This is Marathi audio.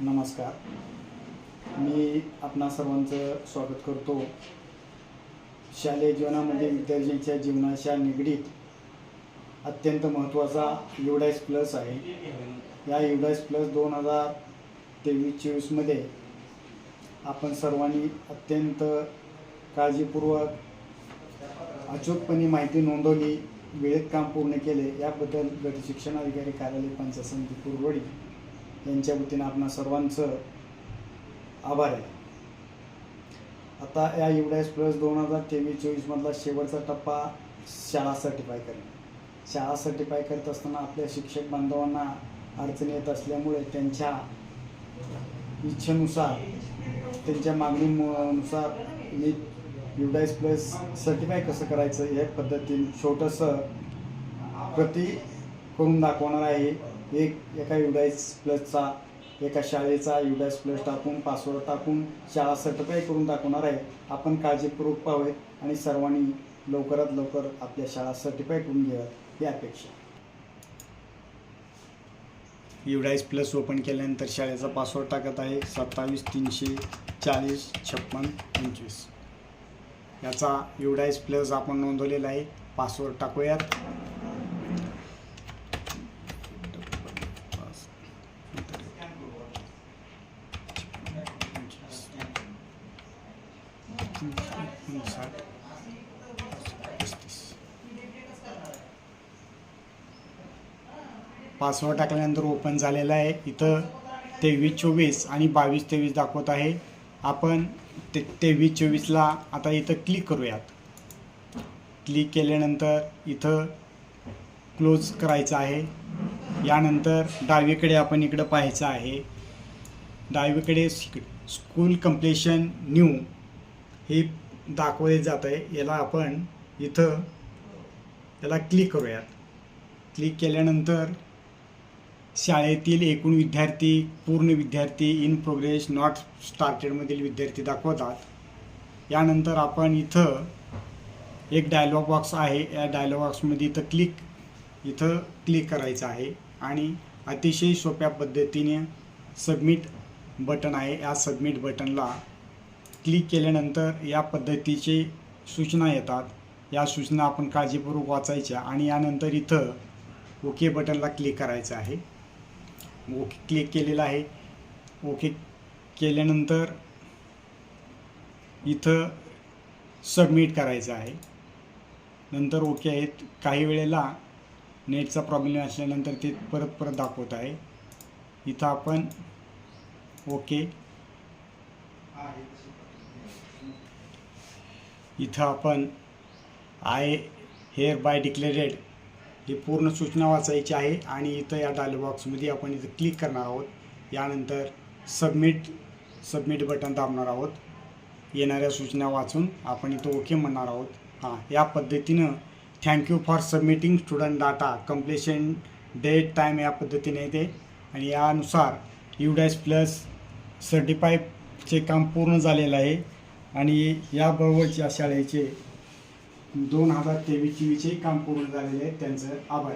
नमस्कार. मी आपणा सर्वांचं स्वागत करतो. शालेय जीवनामध्ये विद्यार्थ्यांच्या जीवनाच्या निगडीत अत्यंत महत्त्वाचा युडाईस प्लस आहे. या युडाईस प्लस दोन हजार तेवीस चोवीसमध्ये आपण सर्वांनी अत्यंत काळजीपूर्वक अचूकपणे माहिती नोंदवली वेळेत काम पूर्ण केले याबद्दल गट शिक्षणाधिकारी कार्यालय पंचायत समिती कुरवडी यांच्या वतीनं आपणा सर्वांचं आभार आहे. आता या युडायस प्लस दोन हजार तेवीस चोवीसमधला शेवटचा टप्पा शाळा सर्टिफाय करणे शाळा सर्टिफाय करत असताना आपल्या शिक्षक बांधवांना अडचणी येत असल्यामुळे त्यांच्या इच्छेनुसार त्यांच्या मागणीनुसार मी युडायस प्लस सर्टिफाय कसं करायचं या पद्धतीने छोटंसं प्रति करून दाखवणार आहे. एक एका युडाईस प्लसचा एका शाळेचा युडाईस प्लस टाकून पासवर्ड टाकून शाळा सर्टिफाय करून दाखवणार आहे. आपण काळजीपूर्वक पाहूयात आणि सर्वांनी लवकरात लवकर आपल्या शाळा सर्टिफाय करून घ्याव्यात ही अपेक्षा युडाईस प्लस ओपन केल्यानंतर शाळेचा पासवर्ड टाकत आहे सत्तावीस तीनशे चाळीस छप्पन पंचवीस. याचा युडाईस प्लस आपण नोंदवलेला आहे. पासवर्ड टाकूयात. पासवर्ड टाकल्यानंतर ओपन झालेला आहे. इथं तेवीस चोवीस आणि बावीस तेवीस दाखवत आहे. आपण ते तेवीस चोवीसला आता इथं क्लिक करूयात. क्लिक केल्यानंतर इथं क्लोज करायचं आहे. यानंतर डावीकडे आपण इकडं पाहायचं आहे. डावीकडे स्कूल कम्प्लेशन न्यू हे दाखवले जात आहे. याला आपण इथं याला क्लिक करूयात. क्लिक केल्यानंतर शाळेतील एकूण विद्यार्थी पूर्ण विद्यार्थी इन प्रोग्रेस नॉट स्टार्टेडमधील विद्यार्थी दाखवतात. यानंतर आपण इथं एक डायलॉग बॉक्स आहे. या डायलॉग बॉक्समध्ये इथं क्लिक इथं क्लिक करायचं आहे. आणि अतिशय सोप्या पद्धतीने सबमिट बटन आहे. या सबमिट बटनला क्लिक केल्यानंतर या पद्धतीचे सूचना येतात. या सूचना आपण काळजीपूर्वक वाचायच्या आणि यानंतर इथं ओके बटनला क्लिक करायचं आहे. ओके क्लिक केलेलं आहे. ओके केल्यानंतर इथं सबमिट करायचं आहे. नंतर ओके आहेत. काही वेळेला नेटचा प्रॉब्लेम असल्यानंतर ते परत परत दाखवत आहे. इथं आपण ओके इथं आपण आय हेअर बाय डिक्लेरेड ही पूर्ण सूचना वाचायची आहे आणि इथं या डायल बॉक्समध्ये आपण इथं क्लिक करणार आहोत. यानंतर सबमिट सबमिट बटन दाबणार आहोत. येणाऱ्या सूचना वाचून आपण इथं ओके म्हणणार आहोत. हां या पद्धतीनं thank you for submitting student data completion date time या पद्धतीने येते आणि यानुसार युडॅस प्लस सर्टिफायचे काम पूर्ण झालेलं आहे. आणि याबरोबरच्या शाळेचे दोन हजार तेवीस चोवीसचे काम पूर्ण झालेले आहे त्यांचं आभार